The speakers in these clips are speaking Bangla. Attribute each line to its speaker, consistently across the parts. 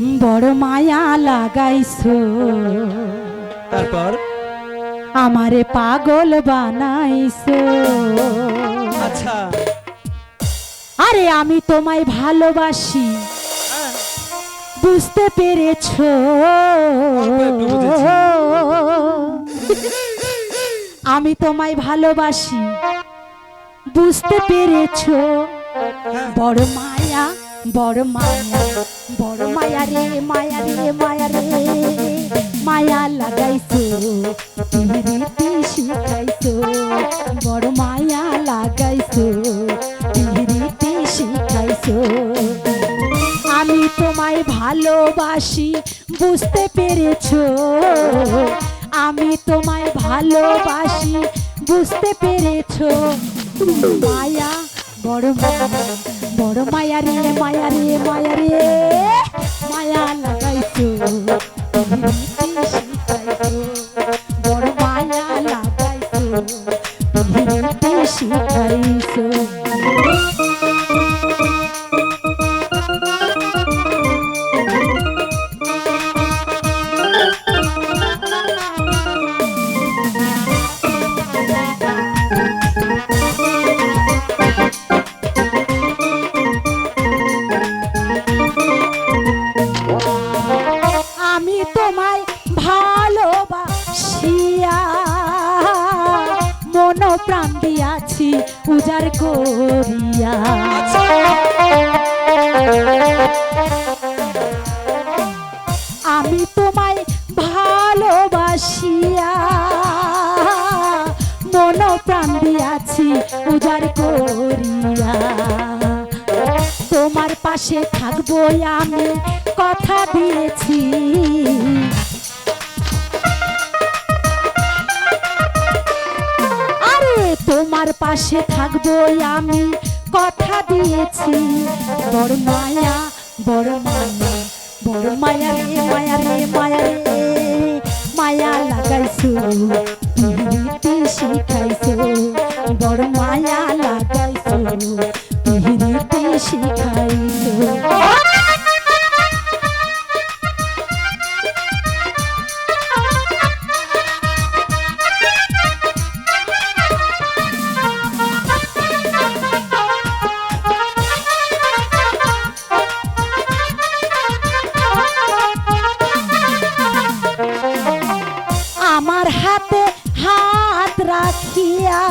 Speaker 1: বড় মায়া লাগাইছো।
Speaker 2: তারপর?
Speaker 1: আমারে পাগল বানাইছো।
Speaker 2: আচ্ছা।
Speaker 1: আরে আমি তোমায় ভালোবাসি। বুঝতে পেরেছ। আমি তোমায় ভালোবাসি। বুঝতে পেরেছ?
Speaker 2: হ্যাঁ।
Speaker 1: বড় মায়া বড় মায়া। বড় মায়া রে মায়া রে মায়া রে। মায়া লাগাইছো পিরিতি শিখাইছো বড় মায়া লাগাইছো পিরিতি শিখাইছো আমি তোমায় ভালোবাসি, বুঝতে পেরেছ? আমি তোমায় ভালোবাসি, বুঝতে পেরেছ? মায়া বড় বড় মায়া রে মায়া রে মায়া রে। মায়া লাগাইছো বড় মায়া লাগাইছো শিখাইছো। প্রাণ দিয়াছি উজাড় করিয়া। আমি তোমায় ভালোবাসিয়া মন প্রাণ দিয়াছি উজাড় করিয়া। তোমার পাশে থাকব আমি, কথা দিয়েছি। পাশে থাকব আমি। কথা দিয়েছি, বড় মায়া বড় মায়া বড় মায়া রে মায়া রে মায়া রে। মায়া লাগাইছো পিহিতে শিখাইছো, বড় মায়া লাগাইছো পিহিতে শিখাইছো। রাখিয়া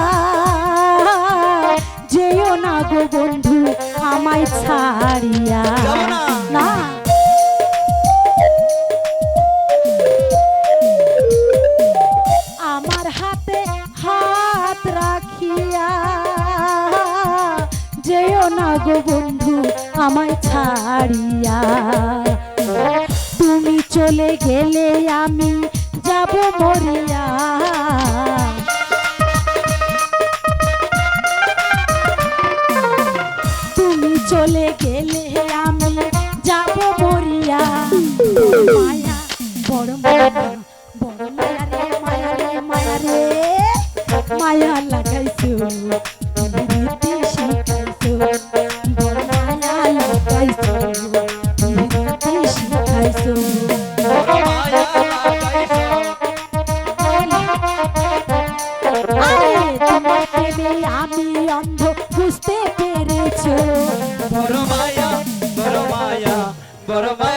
Speaker 1: যেও না গো বন্ধু আমায় ছাড়িয়া।
Speaker 2: না।
Speaker 1: আমার হাতে হাত রাখিয়া যেও না গো বন্ধু আমায় ছাড়িয়া। তুমি চলে গেলে আমি যাব মরিয়া। অন্ধ বুঝতে পেরেছ।
Speaker 2: বড় মায়া বড় মায়া বড় মায়া।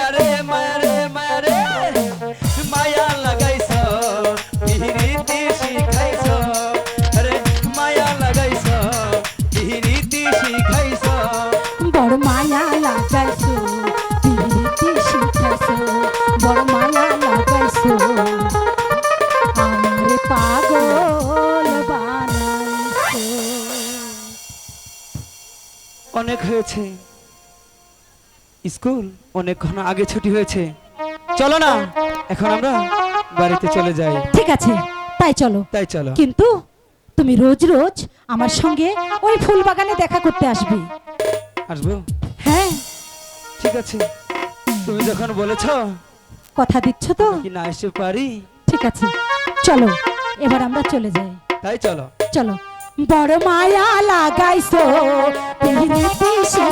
Speaker 2: হয়েছে। স্কুল অনেকক্ষণ আগে ছুটি হয়েছে। চলো না এখন আমরা বাড়িতে চলে যাই।
Speaker 1: ঠিক আছে তাই চলো।
Speaker 2: তাই চলো।
Speaker 1: কিন্তু তুমি রোজ রোজ আমার সঙ্গে ওই ফুল বাগানে দেখা করতে আসবে।
Speaker 2: আসব?
Speaker 1: হ্যাঁ।
Speaker 2: ঠিক আছে। তুমি যখন বলেছ
Speaker 1: কথা দিচ্ছ তো?
Speaker 2: কি না এসে পারি?
Speaker 1: ঠিক আছে চলো এবার আমরা চলে যাই।
Speaker 2: তাই চলো।
Speaker 1: চলো। বড় মায়া লাগাইছো। বড়